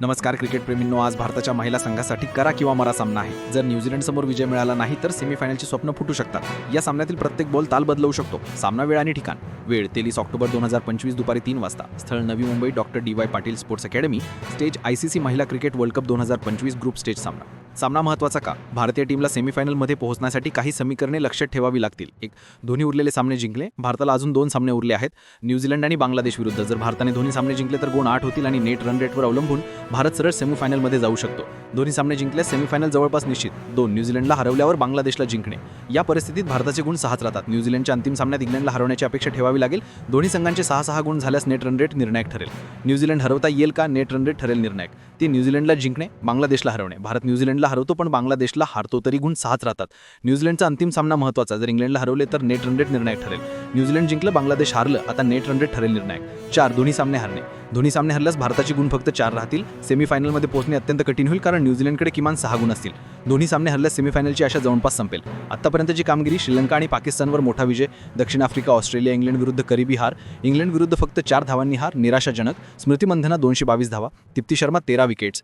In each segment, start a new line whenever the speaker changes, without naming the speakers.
नमस्कार क्रिकेटप्रेमींनो आज भारताच्या महिला संघासाठी करा किंवा मरा सामना आहे. जर न्यूझीलंड समोर विजय मिळाला नाही तर सेमीफायनलची स्वप्न फुटू शकतात. या सामन्यातील प्रत्येक बॉल ताल बदलवू शकतो. सामना वेळ आणि ठिकाण. वेळ तेवीस ऑक्टोबर दोन हजार पंचवीस दुपारी तीन वाजता. स्थळ Navi Mumbai doctor D Y Patil sports academy stage ICC महिला क्रिकेट वर्ल्ड कप दोन हजार पंचवीस ग्रुप स्टेज सामना. सामना महत्त्वाचा का? भारतीय टीमला सेमीफायनलमध्ये पोहोचण्यासाठी काही समीकरणे लक्षात ठेवावी लागतील. एक दोन्ही उरलेले सामने जिंकले. भारताला अजून दोन सामने उरले आहेत. न्यूझीलंड आणि बांगलादेश विरुद्ध. जर भारताने दोन्ही सामने जिंकले तर गुण आठ होतील आणि नेट रन रेटवर अवलंबून भारत सरळ सेमीफायनलमध्ये जाऊ शकतो. दोन्ही सामने जिंकल्यास सेमीफायनल जवळपास निश्चित. दोन न्यूझीलंडला हरवल्यावर बांगलादेशला जिंकणे. या परिस्थितीत भारताचे गुण सहाच राहतात. न्यूझीलंडच्या अंतिम सामन्यात इंग्लंडला हरवण्याची अपेक्षा ठेवावी लागेल. दोन्ही संघांचे सहा सहा गुण झाल्यास नेट रन रेट निर्णायक ठरेल. न्यूझीलंड हरवता येईल का? नेट रन रेट ठरेल निर्णायक. ती न्यूझीलंडला जिंकणे बांगलादेशला हरवणे. भारत न्यूझीलंडला हरवतो पण बांगलादेशला हारतो तरी गुण सहाच राहतात. न्यूझीलंडचा अंतिम सामना महत्त्वाचा. जर इंग्लंडला हरवले तर नेट रन रेट निर्णायक ठरेल. न्यूझीलंड जिंकलं बांगलादेश हारलं. आता नेट रन रेट ठरेल निर्णायक. चार दोन्ही सामने हरणे. दोन्ही सामने हरल्यास भारताचे गुण फक्त चार राहतील. सेमीफायनलमध्ये पोहोचणे अत्यंत कठीण होईल कारण न्यूझीलंडकडे किमान सहा गुण असतील. दोन्ही सामने हरल्यास सेमीफायनलची आशा जवळपास संपेल. आतापर्यंतची कामगिरी श्रीलंका आणि पाकिस्तानवर मोठा विजय दक्षिण आफ्रिका ऑस्ट्रेलिया इंग्लंड विरुद्ध करिबी हार. इंग्लंड विरुद्ध फक्त चार धावांनी हार निराशाजनक. स्मृती मंधना दोनशे बावीस धावा तिप्ती शर्मा तेरा विकेट्स.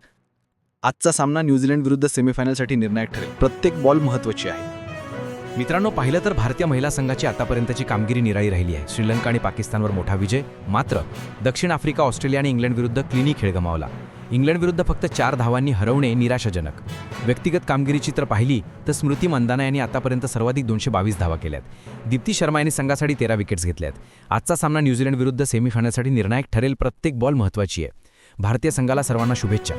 आजचा सामना न्यूझीलंड विरुद्ध सेमीफायनलसाठी निर्णायक ठरेल. प्रत्येक बॉल महत्त्वाची आहे.
मित्रांनो पाहिलं तर भारतीय महिला संघाची आतापर्यंतची कामगिरी निराळी राहिली आहे. श्रीलंका आणि पाकिस्तानवर मोठा विजय मात्र दक्षिण आफ्रिका ऑस्ट्रेलिया आणि इंग्लंड विरुद्ध क्लिनी खेळ गमावला. इंग्लंड विरुद्ध फक्त चार धावांनी हरवणे निराशाजनक. व्यक्तिगत कामगिरीची तर पाहिली तर स्मृती मंदाना यांनी आतापर्यंत सर्वाधिक दोनशे बावीस धावा केल्यात. दीप्ती शर्मा यांनी संघासाठी तेरा विकेट्स घेतल्यात. आजचा सामना न्यूझीलंड विरुद्ध सेमीफायनलसाठी निर्णायक ठरेल प्रत्येक बॉल महत्त्वाची आहे. भारतीय संघाला सर्वांना शुभेच्छा.